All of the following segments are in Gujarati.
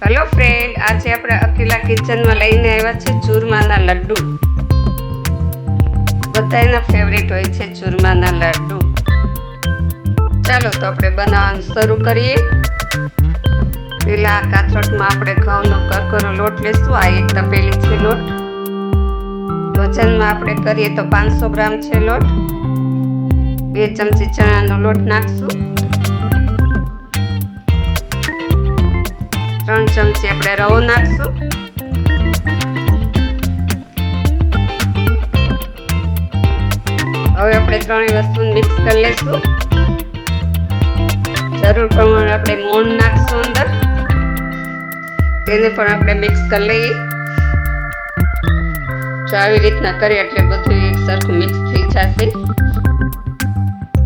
હેલો ફ્રેન્ડ આજે આપણે અકીલા કિચનમાં લઈને આવ્યા છે ચૂરમાના લડ્ડુ. બધાના ફેવરેટ હોય છે ચૂરમાના લડ્ડુ. ચાલો તો આપણે બનાવવાનું શરૂ કરીએ. પેલા કાથરોટમાં આપણે ઘઉંનો કરકરો લોટ લેશું. આ એક તપેલી છે લોટ. વજનમાં આપણે કરીએ તો પાંચસો ગ્રામ છે લોટ. બે ચમચી ચણાનો લોટ નાખશું. ત્રણ ચમચી આપણે રવો નાખશું. હવે આપણે ત્રણેય વસ્તુ મિક્સ કરી લઈશું જરૂર પ્રમાણે આપણે મોણ નાખશું અંદર. તેને પણ આપણે મિક્સ કરી લઈએ. જો આવી રીતના કરીએ એટલે બધું એક સરખું મિક્સ થઈ જશે.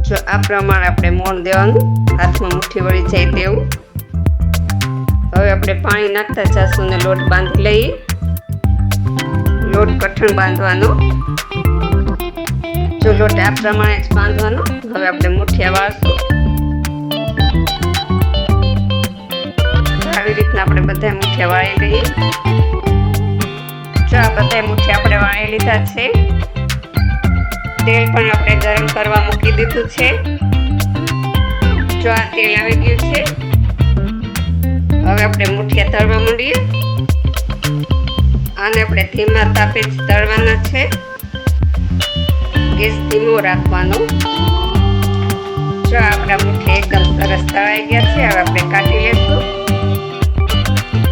જો આ પ્રમાણે આપણે મોણ દેવાનું. હાથમાં મુઠ્ઠી વળી જાય તેવું. હવે આપણે પાણી નાખતા જાશું ને લોટ બાંધી લઈએ લોટ કઠણ બાંધવાનો. જો લોટ આ પ્રમાણે જ બાંધવાનો. હવે આપણે મુઠિયા વાળશું. આવી રીતના આપણે બધા મુઠિયા વાળી લઈએ. જો આ બધા મુઠિયા આપણે વાળી લીધા છે. તેલ પણ આપણે ગરમ કરવા મૂકી દીધું છે. જો આ તેલ આવી ગયું છે. હવે આપણે મુઠિયા તળવા માંડીએ. આને આપણે ધીમા તાપે જ તળવાના છે. ગેસ ધીમો રાખવાનો. જો આપણા મુઠિયા એકદમ સરસ તળાઈ ગયા છે, હવે આપણે કાઢી લેશું.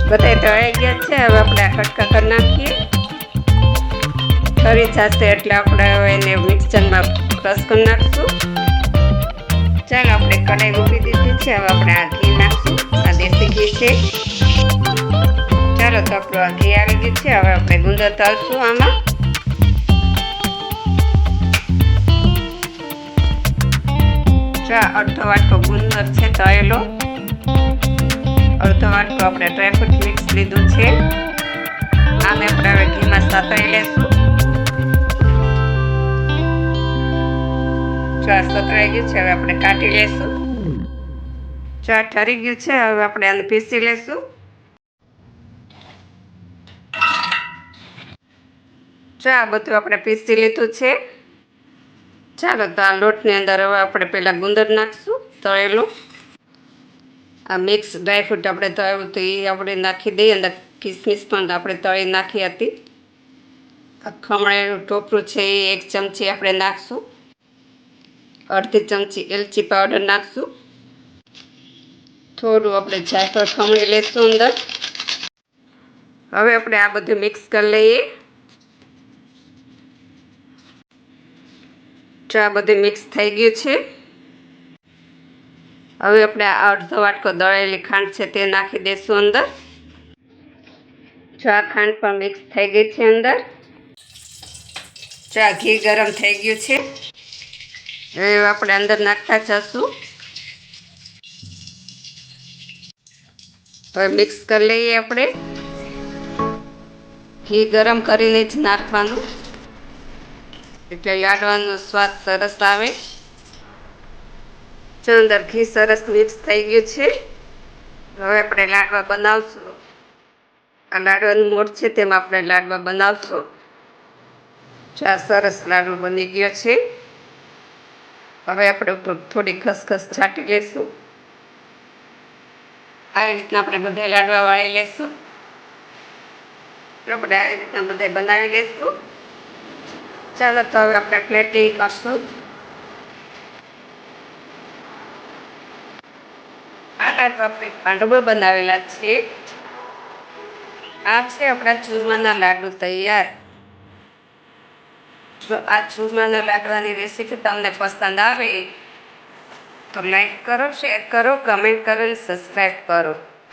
બધા તળાઈ ગયા છે, હવે આપણે કટકા કરી નાખીએ. ફરી જશે એટલે આપણે હવે એને મિક્સરમાં ક્રશ કરી નાખશું. ચાલો આપણે કઢાઈ મૂકી દીધી છે, હવે આપણે આ ઘી નાખશું, આ દેશી ઘી છે. ચાલો તો આપણું આ ઘી આવી ગયું છે, હવે આપણે ગુંદર તળશું આમાં. અડધો વાટકો ગુંદર છે, તળેલો. અડધો વાટકો આપણે ડ્રાયફ્રૂટ મિક્સ લીધું છે. આને આપણે હવે ઘીમાં સાતળી લેશું. જો સતરાઈ ગયું છે, હવે આપણે કાઢી લેશું. જો ઠરી ગયું છે, હવે આપણે આને પીસી લેશું. જો બધું આપણે પીસી લીધું છે. ચાલો તો આ લોટની અંદર હવે આપણે પહેલાં ગુંદર નાખશું, તળેલું. આ મિક્સ ડ્રાયફ્રૂટ આપણે તળેલું તો એ આપણે નાખી દઈએ, અંદર કિસમિસ પણ આપણે તળી નાખી હતી. આ ખમણેલું ટોપરું છે એ એક ચમચી આપણે નાખશું. અડધી ચમચી એલચી પાવડર નાખશું. થોડું આપણે જાયફળ ખમણી લેશું અંદર. હવે આપણે આ બધું મિક્સ કરી લઈએ. જો આ બધું મિક્સ થઈ ગયું છે. હવે આપણે આ અડધો વાટકો દળેલી ખાંડ છે તે નાખી દઈશું અંદર. જો આ ખાંડ પણ મિક્સ થઈ ગઈ છે અંદર. જો આ ઘી ગરમ થઈ ગયું છે. હવે આપણે અંદર નાખતા જશું. હવે મિક્સ કરી લઈએ આપણે. ઘી ગરમ કરીને જ નાખવાનું. એટલે લાડવાનો સ્વાદ સરસ આવે. જો અંદર ઘી સરસ મિક્સ થઈ ગયું છે. હવે આપણે લાડવા બનાવશું. આ લાડવાનું મોડ છે તેમાં આપણે લાડવા બનાવશું. આ સરસ લાડુ બની ગયો છે. હવે આપણે થોડી ખસખસ છાંટી લઈશું. આવી રીતના આપણે બધા લાડવા વાળી લઈશું. આપણે આવી રીતના બધા બનાવી લઈશું. ચાલો તો હવે આપણે પ્લેટિંગ કરશું. આપણે પાંડવો બનાવેલા છે. આ છે આપણા ચૂરમાના લાડુ તૈયાર. આ ચૂરમાના લાકડાની રેસીપી તમને પસંદ આવે, તો લાઈક કરો શેર કરો કમેન્ટ કરો અને સબસ્ક્રાઈબ કરો.